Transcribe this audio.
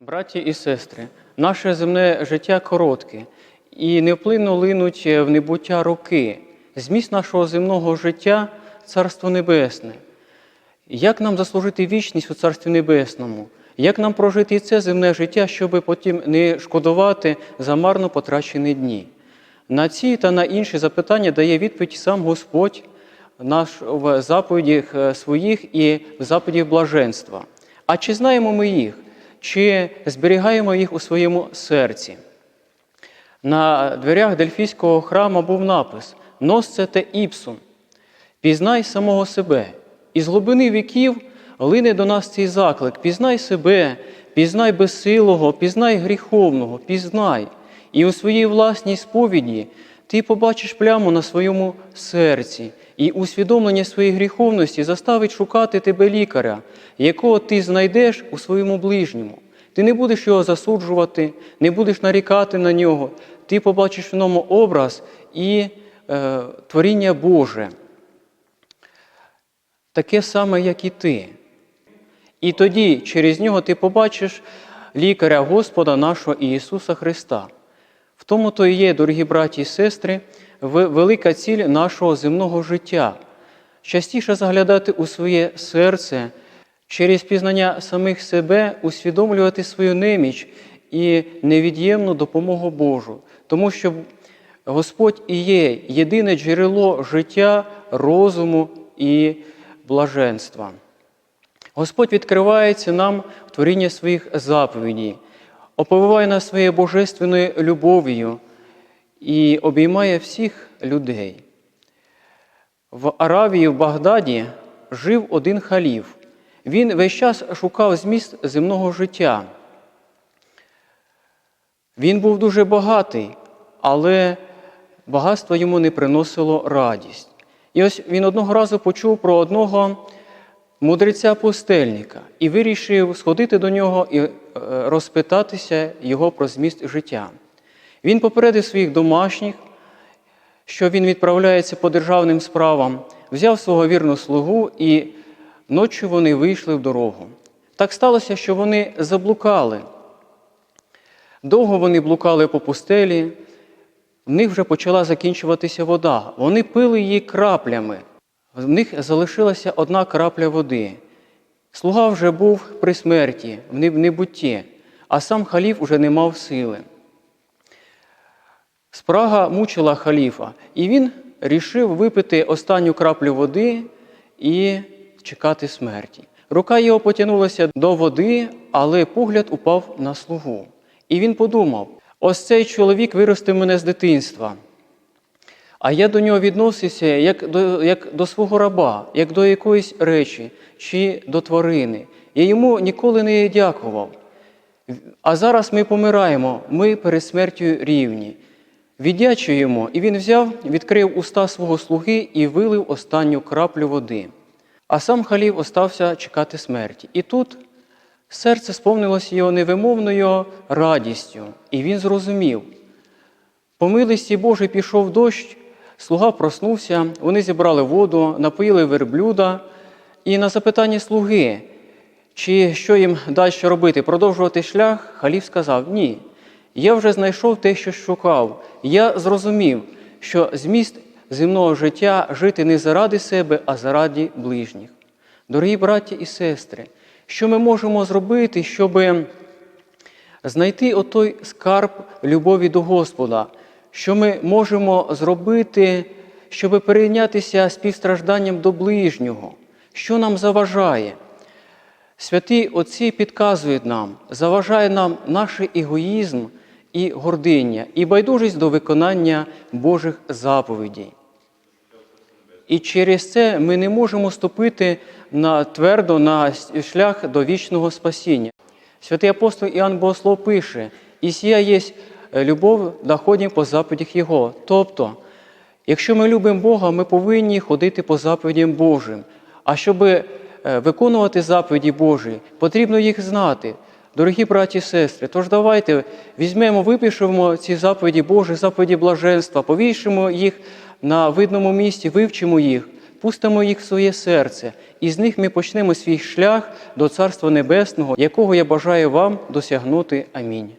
Браті і сестри, наше земне життя коротке і невплинно линуть в небуття роки. Зміст нашого земного життя Царство Небесне. Як нам заслужити вічність у Царстві Небесному? Як нам прожити і це земне життя, щоб потім не шкодувати за марно потрачені дні? На ці та на інші запитання дає відповідь сам Господь наш в заповідях е, своїх і в заповідях блаженства. А чи знаємо ми їх? Чи зберігаємо їх у своєму серці? На дверях Дельфійського храму був напис «Носце те іпсум» Пізнай самого себе. Із глибини віків лине до нас цей заклик: пізнай себе, пізнай безсилого, пізнай гріховного, пізнай. І у своїй власній сповіді ти побачиш пляму на своєму серці, і усвідомлення своєї гріховності заставить шукати тебе лікаря, якого ти знайдеш у своєму ближньому. Ти не будеш його засуджувати, не будеш нарікати на нього. Ти побачиш в ньому образ і е, творіння Боже таке саме, як і ти. І тоді через нього ти побачиш лікаря Господа нашого Ісуса Христа. В тому то і є, дорогі браті і сестри, велика ціль нашого земного життя. Частіше заглядати у своє серце, через пізнання самих себе усвідомлювати свою неміч і невід'ємну допомогу Божу, тому що Господь і є єдине джерело життя, розуму і блаженства. Господь відкривається нам в творінні своїх заповідей, оповиває нас своєю божественною любов'ю і обіймає всіх людей. В Аравії, в Багдаді жив один халіф. Він весь час шукав зміст земного життя. Він був дуже багатий, але багатство йому не приносило радість. І ось він одного разу почув про одного мудреця пустельника і вирішив сходити до нього і е, розпитатися його про зміст життя. Він попередив своїх домашніх, що він відправляється по державним справам, взяв свого вірного слугу і ночі вони вийшли в дорогу. Так сталося, що вони заблукали. Довго вони блукали по пустелі, в них вже почала закінчуватися вода. Вони пили її краплями. В них залишилася одна крапля води. Слуга вже був при смерті, в небутті, а сам халіф уже не мав сили. Спрага мучила халіфа, і він рішив випити останню краплю води і чекати смерті. Рука його потягнулася до води, але погляд упав на слугу. І він подумав: ось цей чоловік виростив мене з дитинства. А я до нього відносився як до, як до свого раба, як до якоїсь речі чи до тварини. Я йому ніколи не дякував. А зараз ми помираємо, ми перед смертю рівні. Віддячуємо, і він взяв, відкрив уста свого слуги і вилив останню краплю води. А сам халів остався чекати смерті. І тут серце сповнилося його невимовною радістю, і він зрозумів. По милості Божій пішов дощ, слуга проснувся, вони зібрали воду, напоїли верблюда. І на запитання слуги, чи що їм далі робити, продовжувати шлях, халіф сказав: Ні, я вже знайшов те, що шукав. Я зрозумів, що зміст земного життя жити не заради себе, а заради ближніх. Дорогі браті і сестри, що ми можемо зробити, щоби знайти отой скарб любові до Господа, що ми можемо зробити, щоб перейнятися співстражданням до ближнього, що нам заважає. Святі Отці підказують нам, заважає нам наш егоїзм і гординя, і байдужість до виконання Божих заповідей. І через це ми не можемо ступити на, твердо на шлях до вічного спасіння. Святий апостол Іоанн Богослов пише, і сія є любов, доходимо по заповідях Його. Тобто, якщо ми любимо Бога, ми повинні ходити по заповідям Божим. А щоб е, виконувати заповіді Божі, потрібно їх знати. Дорогі браті і сестри, тож давайте візьмемо, випишемо ці заповіді Божі, заповіді блаженства, повішимо їх на видному місці, вивчимо їх. пустимо їх в своє серце, і з них ми почнемо свій шлях до Царства Небесного, якого я бажаю вам досягнути. Амінь.